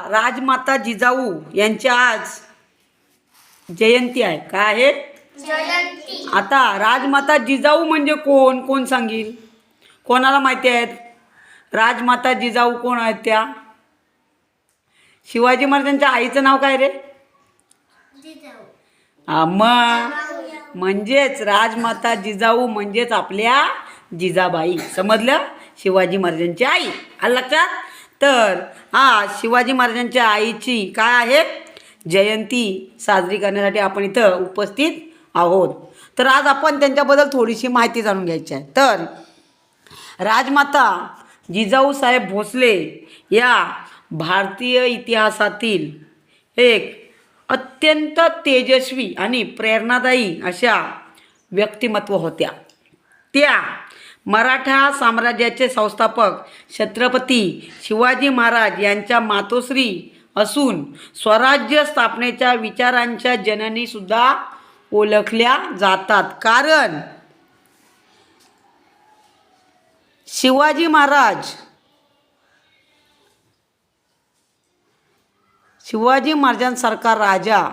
राजमाता जिजाऊ यांची आज जयंती आहे. काय आहे? जयंती. आता राजमाता जिजाऊ म्हणजे कोण? कोण सांगील? कोणाला माहिती आहेत? राजमाता जिजाऊ कोण आहेत त्या? शिवाजी महाराजांच्या आईचं नाव काय रे? मग? म्हणजेच राजमाता जिजाऊ म्हणजेच आपल्या जिजाबाई. समजलं? शिवाजी महाराजांची आई. आलं लक्षात? तर हा शिवाजी महाराजांच्या आईची काय आहे? जयंती साजरी करण्यासाठी आपण इथं उपस्थित आहोत. तर आज आपण त्यांच्याबद्दल थोडीशी माहिती जाणून घ्यायची आहे. तर राजमाता जिजाऊसाहेब भोसले या भारतीय इतिहासातील एक अत्यंत तेजस्वी आणि प्रेरणादायी अशा व्यक्तिमत्व होत्या. त्या मराठा साम्राज्याचे संस्थापक छत्रपती शिवाजी महाराज यांच्या मातोश्री असून स्वराज्य स्थापनेच्या विचारांच्या जननीसुद्धा ओळखल्या जातात. कारण शिवाजी महाराज शिवाजी महाराजांसारखा राजा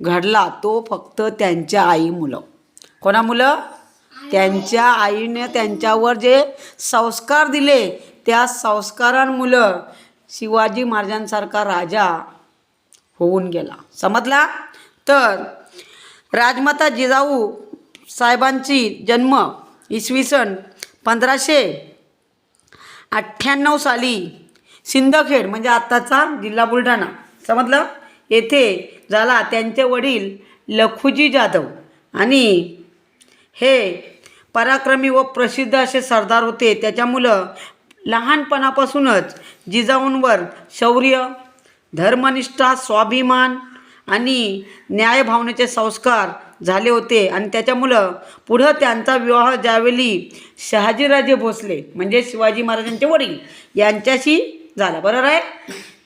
घडला तो फक्त त्यांच्या आई मुलं. कोणा मुलं? त्यांच्या आईने त्यांच्यावर जे संस्कार दिले त्या संस्कारांमुळं शिवाजी महाराजांसारखा राजा होऊन गेला. समजला? तर राजमाता जिजाऊ साहेबांची जन्म इसवी सन पंधराशे अठ्ठ्याण्णव साली सिंदखेड म्हणजे आत्ताचा जिल्हा बुलढाणा. समजलं? येथे झाला त्यांचे वडील लखुजी जाधव आणि हे पराक्रमी व प्रसिद्ध असे सरदार होते. त्याच्यामुळं लहानपणापासूनच जिजाऊंवर शौर्य धर्मनिष्ठा स्वाभिमान आणि न्यायभावनेचे संस्कार झाले होते. आणि त्याच्यामुळं पुढं त्यांचा विवाह ज्यावेळी शहाजीराजे भोसले म्हणजे शिवाजी महाराजांचे वडील यांच्याशी झाला. बरोबर आहे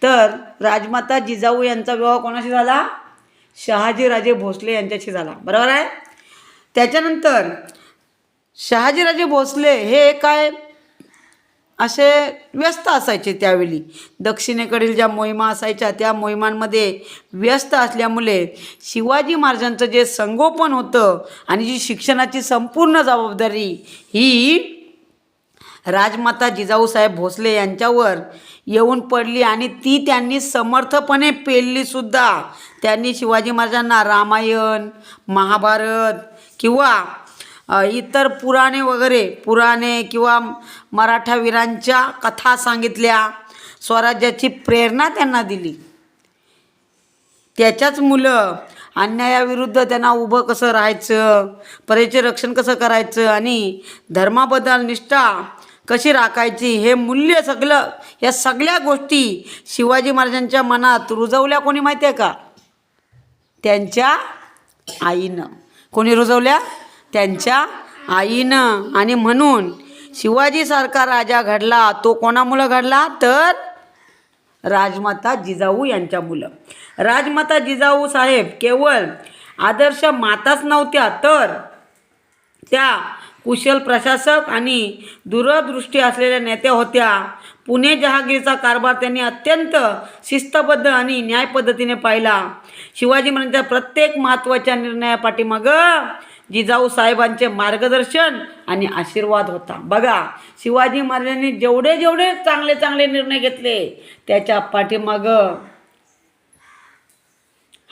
तर राजमाता जिजाऊ यांचा विवाह कोणाशी झाला? शहाजीराजे भोसले यांच्याशी झाला. बरोबर आहे? त्याच्यानंतर शहाजीराजे भोसले हे काय असे व्यस्त असायचे त्यावेळी. दक्षिणेकडील ज्या मोहिमा असायच्या त्या मोहिमांमध्ये व्यस्त असल्यामुळे शिवाजी महाराजांचं जे संगोपन होतं आणि जी शिक्षणाची संपूर्ण जबाबदारी ही राजमाता जिजाऊसाहेब भोसले यांच्यावर येऊन पडली आणि ती त्यांनी समर्थपणे पेललीसुद्धा त्यांनी शिवाजी महाराजांना रामायण महाभारत किंवा इतर पुराणे वगैरे पुराणे किंवा मराठा वीरांच्या कथा सांगितल्या स्वराज्याची प्रेरणा त्यांना दिली. त्याच्याच मुलं अन्यायाविरुद्ध त्यांना उभं कसं राहायचं परेचे रक्षण कसं करायचं आणि धर्माबद्दल निष्ठा कशी राखायची हे मूल्य सगळं या सगळ्या गोष्टी शिवाजी महाराजांच्या मनात रुजवल्या कोणी माहिती आहे का? त्यांच्या आईनं. कोणी रुजवल्या? त्यांच्या आईनं आणि म्हणून शिवाजीसारखा राजा घडला तो कोणामुळं घडला? तर राजमाता जिजाऊ यांच्या मुलं राजमाता जिजाऊ साहेब केवळ आदर्श माताच नव्हत्या तर त्या कुशल प्रशासक आणि दूरदृष्टी असलेल्या नेत्या होत्या. पुणे जहागीरचा कारभार त्यांनी अत्यंत शिस्तबद्ध आणि न्याय पद्धतीने पाहिला. शिवाजी महाराजांच्या प्रत्येक महत्त्वाच्या निर्णयापाठीमागं जिजाऊ साहेबांचे मार्गदर्शन आणि आशीर्वाद होता. बघा शिवाजी महाराजांनी जेवढे जेवढे चांगले चांगले निर्णय घेतले त्याच्या पाठीमागं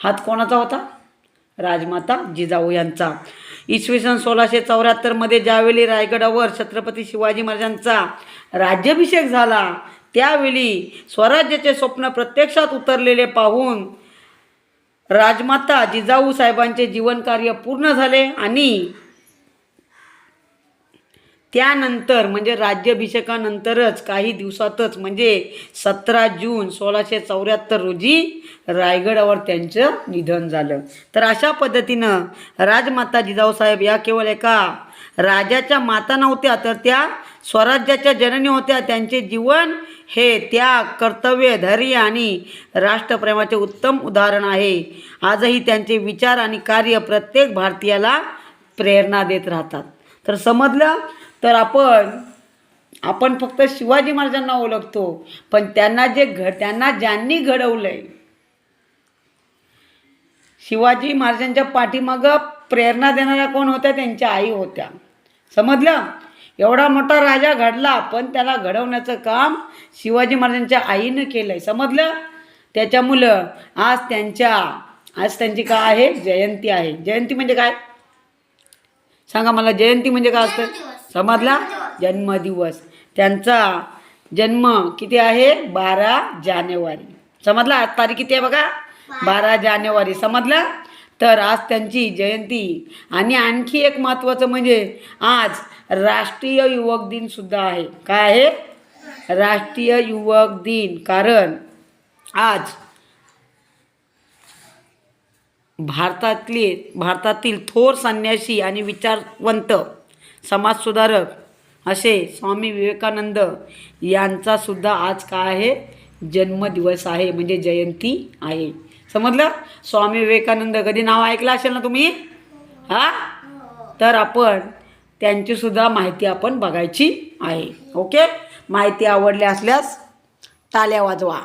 हात कोणाचा होता? राजमाता जिजाऊ यांचा. इसवी सन सोळाशे चौऱ्याहत्तरमध्ये ज्यावेळी रायगडावर छत्रपती शिवाजी महाराजांचा राज्याभिषेक झाला त्यावेळी स्वराज्याचे स्वप्न प्रत्यक्षात उतरलेले पाहून राजमाता जिजाऊ साहेबांचे जीवनकार्य पूर्ण झाले आणि त्यानंतर म्हणजे राज्याभिषेकानंतरच काही दिवसातच म्हणजे सतरा जून सोळाशे चौऱ्याहत्तर रोजी रायगडावर त्यांचं निधन झालं. तर अशा पद्धतीनं राजमाता जिजाऊसाहेब या केवळ एका राजाच्या माता नव्हत्या तर त्या स्वराज्याच्या जननी होत्या. त्यांचे जीवन हे त्याग कर्तव्य धैर्य आणि राष्ट्रप्रेमाचे उत्तम उदाहरण आहे. आजही त्यांचे विचार आणि कार्य प्रत्येक भारतीयाला प्रेरणा देत राहतात. तर समजलं? तर आपण आपण फक्त शिवाजी महाराजांना ओळखतो पण त्यांना जे घ त्यांना ज्यांनी घडवलं आहे शिवाजी महाराजांच्या पाठीमागं प्रेरणा देणाऱ्या कोण होत्या? त्यांच्या आई होत्या. समजलं? एवढा मोठा राजा घडला पण त्याला घडवण्याचं काम शिवाजी महाराजांच्या आईनं केलं आहे समजलं त्याच्यामुळं आज त्यांच्या आज त्यांची काय आहे? जयंती आहे. जयंती म्हणजे काय? सांगा मला जयंती म्हणजे काय असतं. समजला? जन्मदिवस. त्यांचा जन्म किती आहे? बारा जानेवारी. समजला? आज तारीख किती आहे बघा? बारा जानेवारी. समजला? तर आज त्यांची जयंती. आणि आणखी एक महत्त्वाचं म्हणजे आज राष्ट्रीय युवक दिनसुद्धा आहे. काय आहे? राष्ट्रीय युवक दिन. कारण आज भारतातले भारतातील थोर संन्यासी आणि विचारवंत समाजसुधारक असे स्वामी विवेकानंद यांचासुद्धा आज काय आहे? जन्मदिवस आहे म्हणजे जयंती आहे. समजलं? स्वामी विवेकानंद कधी नाव ऐकलं असेल ना तुम्ही? हा? तर आपण त्यांचीसुद्धा माहिती आपण बघायची आहे. ओके? माहिती आवडली असल्यास टाल्या वाजवा.